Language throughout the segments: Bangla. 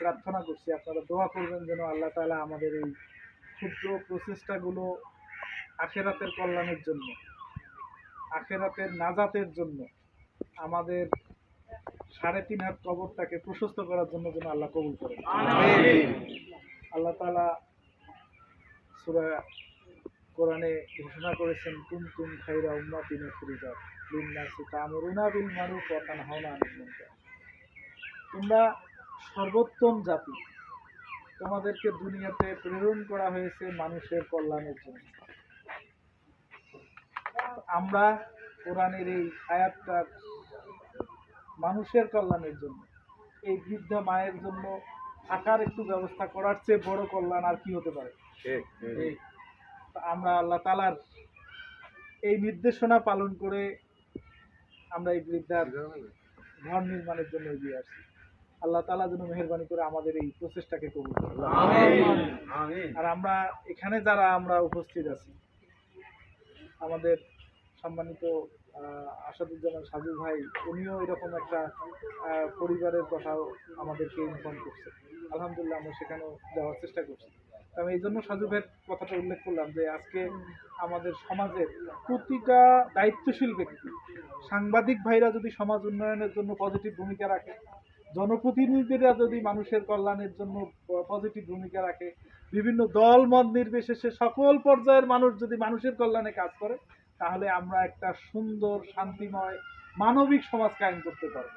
প্রার্থনা করছি আপনারা দোয়া করবেন যেন আল্লাহ তালা আমাদের এই ক্ষুদ্র প্রচেষ্টাগুলো আখেরাতের কল্যাণের জন্য আখেরাতের নাজাতের জন্য আমাদের সাড়ে তিন হাত কবরটাকে প্রশস্ত করার জন্য যেন আল্লাহ কবুল করেন। আল্লাহ তাআলা সূরা কোরআনে ঘোষণা করেছেন তুম তুম খাইরা উম্মাতিন উখরিজাত লিন্নাসি তা'মুরুনা বিল মারুফ ওয়া তানহাউনা আনিল মুনকার। তোমরা সর্বোত্তম জাতি। তোমাদেরকে দুনিয়াতে প্রেরণ করা হয়েছে মানুষের কল্যাণের জন্য। আমরা কোরআনের এই আয়াতটার মানুষের কল্যাণের জন্য এই বৃদ্ধা মায়ের জন্য থাকার একটু ব্যবস্থা করার চেয়ে বড় কল্যাণ আর কি হতে পারে? আমরা আল্লাহ তালার এই নির্দেশনা পালন করে আমরা এই বৃদ্ধার ঘর নির্মাণের জন্য এগিয়ে আসছি। আল্লাহ তালা যেন মেহরবানি করে আমাদের এই প্রচেষ্টাকে কবুল করেন। আর আমরা এখানে যারা আমরা উপস্থিত আছি আমাদের সম্মানিত আসাদুজ্জামান সাজু ভাই উনিও এরকম একটা পরিবারের কথাও আমাদেরকে ইনফর্ম করছে। আলহামদুলিল্লাহ আমরা সেখানেও যাওয়ার চেষ্টা করছি। তো আমি এই জন্য সাজু ভাইয়ের কথাটা উল্লেখ করলাম যে আজকে আমাদের সমাজের প্রতিটা দায়িত্বশীল ব্যক্তি সাংবাদিক ভাইরা যদি সমাজ উন্নয়নের জন্য পজিটিভ ভূমিকা রাখে জনপ্রতিনিধিরা যদি মানুষের কল্যাণের জন্য পজিটিভ ভূমিকা রাখে, বিভিন্ন দল, মত নির্বিশেষে সকল পর্যায়ের মানুষ যদি মানুষের কল্যাণে কাজ করে, তাহলে আমরা একটা সুন্দর, শান্তিময়, মানবিক সমাজ কায়েম করতে পারব।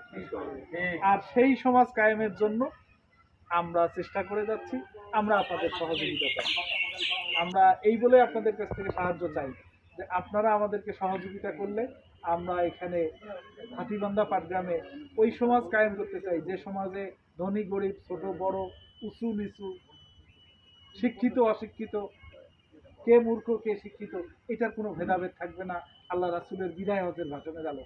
আর সেই সমাজ কায়েমের জন্য আমরা চেষ্টা করে যাচ্ছি। আমরা আপনাদের সহযোগিতা চাই। আমরা এই বলে আপনাদের কাছ থেকে সাহায্য চাই। যে আপনারা আমাদেরকে সহযোগিতা করলে আমরা এখানে হাতিবান্ধা পাটগ্রামে ওই সমাজ কায়েম করতে চাই, যে সমাজে ধনী, গরিব, ছোট, বড়, উঁচু, নিচু, শিক্ষিত, অশিক্ষিত, কে মূর্খ, কে শিক্ষিত, এটার কোনো ভেদাভেদ থাকবে না। আল্লাহ রাসুলের বিদায় হজের ভাষণের আলো।